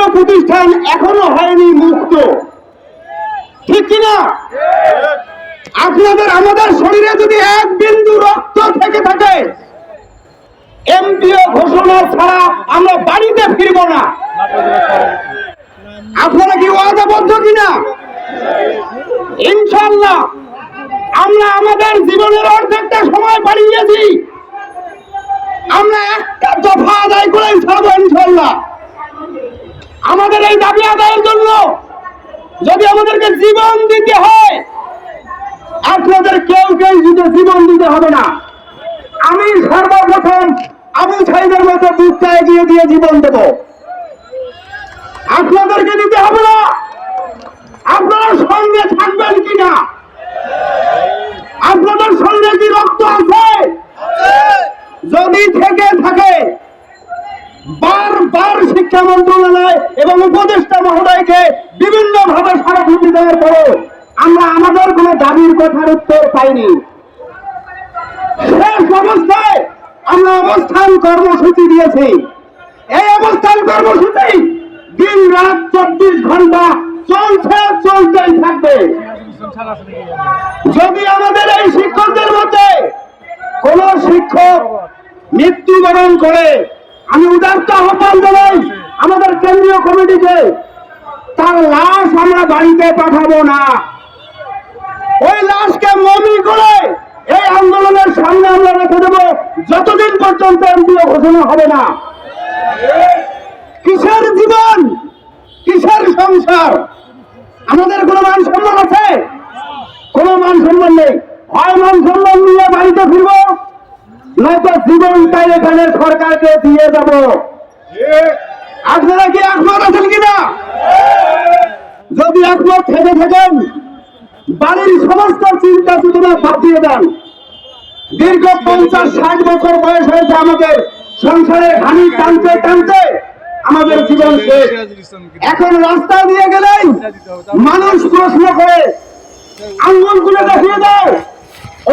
MPO প্রতিষ্ঠান এখনও হয়নি মুক্ত। ঠিক কিনা? আপনাদের, আমাদের শরীরে যদি এক বিন্দু রক্ত থেকে থাকে, এমপিও ঘোষণা ছাড়া আমরা বাড়িতে ফিরব না। আপনারা কি ওয়াদাবদ্ধ কিনা? ইনশাল্লাহ আমরা আমাদের জীবনের অর্ধেকটা সময় পালিয়েছি আমরা একটা দফা আদায় করেই ছাড়বো ইনশাল্লাহ আমাদের এই দাবি আদায়ের জন্য যদি আমাদেরকে জীবন দিতে হয়, আপনাদের কেউ কেউ যদি জীবন দিতে হবে না। আমি সর্বপ্রথম আবু সাইদের মতো বুকটা এগিয়ে দিয়ে জীবন দেব। আপনাদেরকে দিতে হবে না। আপনারা সঙ্গে থাকবেন কিনা আপনাদের সঙ্গে কি রক্ত আছে যদি থেকে থাকে বারবার শিক্ষা মন্ত্রণালয় এবং উপদেষ্টা মহোদয়কে বিভিন্ন ভাবে স্মারকলিপি দেওয়ার পরে আমরা আমাদের কোনো দাবির কথার উত্তর পাইনি। শেষ অবস্থায় আমরা অবস্থান কর্মসূচি দিয়েছি। এই অবস্থান কর্মসূচি দিন রাত চব্বিশ ঘণ্টা চলছে, চলতেই থাকবে। যদি আমাদের এই শিক্ষকদের মধ্যে কোন শিক্ষক মৃত্যুবরণ করে, আমি উদার্ত আহ্বান জানাই আমাদের কেন্দ্রীয় কমিটিকে তার লাশ আমরা বাড়িতে পাঠাবো না। ওই লাশকে মমি করে এই আন্দোলনের সামনে আমরা রেখে দেবো। যতদিন পর্যন্ত এমপিও ঘোষণা হবে না। কিসের জীবন? কিসের সংসার? আমাদের কোনো মান সম্মান আছে? কোনো মান সম্মান নেই। হয় মান সম্মান নিয়ে বাড়িতে ফিরবো, নয়তো জীবনটাই এখানে সরকারকে দিয়ে যাব। আপনারা কি একমত আছেন কিনা? যদি একমত থেকে থাকেন, বাড়ির সমস্ত চিন্তা চেতনা বাদ দিয়ে দেন। দীর্ঘ পঞ্চাশ ষাট বছর বয়স হয়েছে আমাদের। সংসারের হানি টানতে টানতে আমাদের জীবন শেষ। এখন রাস্তা দিয়ে গেলেই মানুষ প্রশ্ন করে আঙ্গুলগুলো দেখিয়ে দাও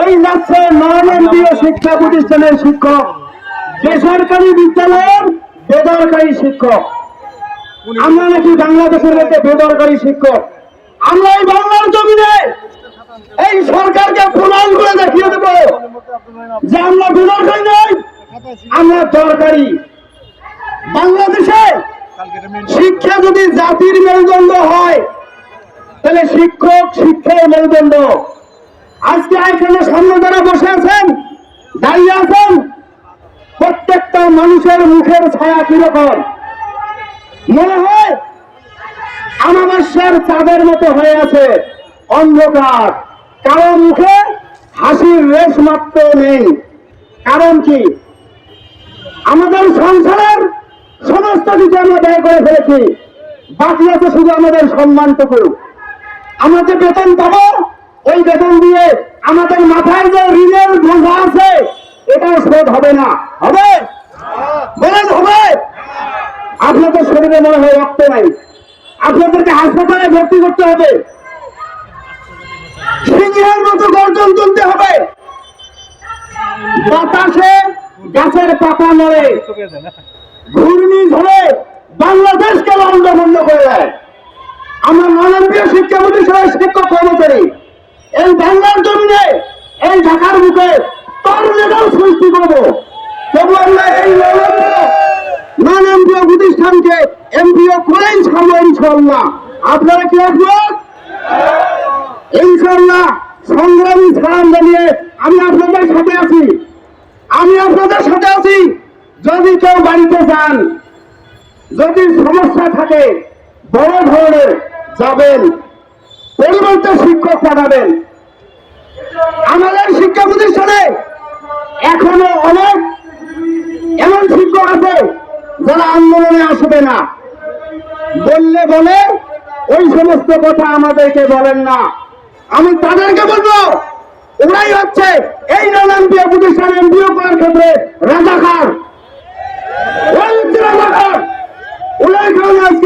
ওই যাচ্ছে এমপিও শিক্ষা প্রতিষ্ঠানের শিক্ষক। বেসরকারি বিদ্যালয়ের বেসরকারি শিক্ষক। আমরা নাকি বাংলাদেশের মধ্যে বেসরকারি শিক্ষক। আমরা এই বাংলার জমিনে এই সরকারকে প্রমাণ করে দেখিয়ে দেবো যে আমরা বেসরকারি নই, আমরা দরকারি। বাংলাদেশে শিক্ষা যদি জাতির মেরুদণ্ড হয়, তাহলে শিক্ষক শিক্ষার মেরুদণ্ড। আজকে এখানে সামনে যারা বসে আছেন, দাঁড়িয়ে আছেন প্রত্যেকটা মানুষের মুখের ছায়া কীরকম? মনে হয় আমাবস্যার চাঁদের মতো হয়ে আছে, অন্ধকার। কারও মুখে হাসির রেশ মাত্র নেই। কারণ কি? আমাদের সংসারের সমস্ত কিছু আমরা ব্যয় করে ফেলেছি। বাকি আছে শুধু আমাদের সম্মানটুকু। আমরা যে বেতন পাবো, ওই বেতন দিয়ে আমাদের মাথায় যে ঋণের বোঝা আছে এটা শোধ হবে না হবে বলেন হবে আপনাদের শরীরে মনে হয় রক্ত নাই। আপনাদেরকে হাসপাতালে ভর্তি করতে হবে। সিংহের মতো গর্জন তুলতে হবে। বাতাসে গাছের পাতা নড়ে। ঘূর্ণি ধরে বাংলাদেশকে লন্ডভন্ড করে দেয়। আমরা মানবীয় শিক্ষা প্রতিষ্ঠানের শিক্ষক কর্মচারী। এই বাংলার জমিনে এই ঢাকার মুখে টর্নেডাল সৃষ্টি করব। তবু আমরা এই নন এমপিও প্রতিষ্ঠানকে এমপিও করেই ছাড়বো ইনশাল্লাহ আপনারা কি একমত ইনশাল্লাহ সংগ্রামী সালাম জানিয়ে আমি আপনাদের সাথে আছি। আমি আপনাদের সাথে আছি যদি কেউ বাড়িতে যান, যদি সমস্যা থাকে, বড় ধরনের যাবেন, পরিবর্তে শিক্ষক পাঠাবেন। আমাদের শিক্ষা প্রতিষ্ঠানে এখনও অনেক এমন শিক্ষক আছে যারা আন্দোলনে আসবে না। বললে বলে, ওই সমস্ত কথা আমাদেরকে বলেন না। আমি তাদেরকে বলব, ওরাই হচ্ছে এই নন এমপিও প্রতিষ্ঠান এমপিও করার ক্ষেত্রে রাজাকার।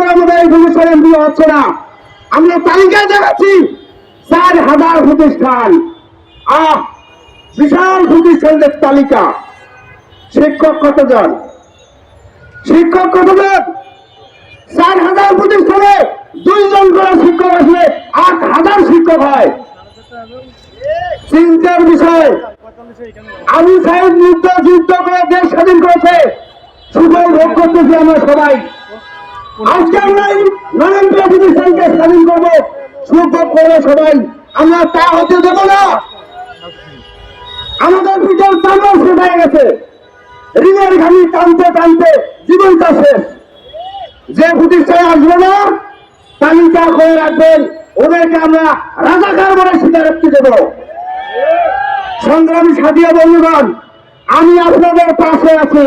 আমাদের এই হচ্ছে না। তালিকায় দেখাচ্ছি, চার হাজার আহ, বিশাল তালিকা। শিক্ষক কতজন? শিক্ষক কতজন চার হাজার স্কুলে দুইজন করে শিক্ষক আসলে, আট হাজার শিক্ষক হয়। চিন্তার বিষয়, আবু সাহেব যুদ্ধ যুদ্ধ করে দেশ স্বাধীন করেছে। সুফল ভোগ করতেছি আমরা সবাই। আজকে আমরা এই নরেন্দ্র প্রতিষ্ঠানকে স্বাধীন করব সুখ ভোগ করব সবাই। আমরা তা হতে দেব না। আমাদের পিঠের চামড়া শেষ হয়ে গেছে। ঋণের ঘানি টানতে টানতে জীবনটা শেষ যে প্রতিষ্ঠানে আসবে না তালিকা করে রাখবেন। ওদেরকে আমরা রাজাকার বলে স্বীকারোক্তি দেব। সংগ্রামী সাথীয় বন্ধুগণ, আমি আপনাদের পাশে আছি।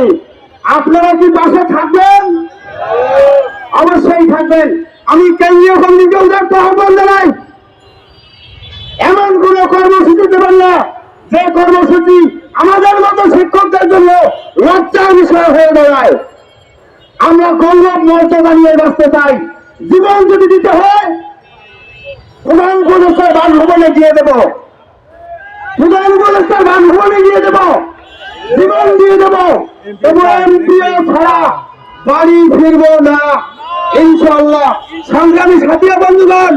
আপনারা কি পাশে থাকবেন? অবশ্যই থাকবেন। আমি কেন্দ্রীয় কমিটিকে উদার্ত আহ্বান জানাই। এমন কোন কর্মসূচি দেবেন না। যে কর্মসূচি আমাদের মতো শিক্ষকদের জন্য লজ্জার বিষয় হয়ে দাঁড়ায়। আমরা গৌরব মর্যাদা নিয়ে বাঁচতে চাই। জীবন যদি দিতে হয়, প্রধান উপদেষ্টার বাসভবনে দিয়ে দেব। প্রধান উপদেষ্টার বাসভবনে দিয়ে দেব। জীবন দিয়ে দেব। ছাড়া বাড়ি ফিরবো না। ইনশাল্লাহ সংগ্রামী সাথী বন্ধুগণ,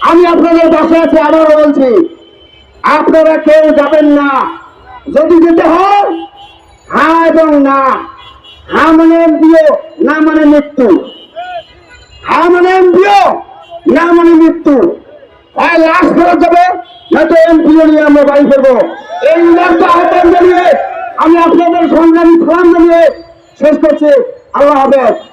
আমি আপনাদের পাশে আছি, আবারও বলছি, আপনারা কেউ যাবেন না। যদি যেতে হয় হ্যাঁ এবং না। হ্যাঁ মানে এমপিও, না মানে মৃত্যু। হা মানে এমপিও, না মানে মৃত্যু। আর লাশ ফেরত যাবে নয়তো এমপিও নিয়ে আমরা বাড়ি ফিরবো। এই আহ্বান জানিয়ে আমি আপনাদের সংগ্রামী সালাম জানিয়ে শেষ করছি। আল্লাহ হাফেজ।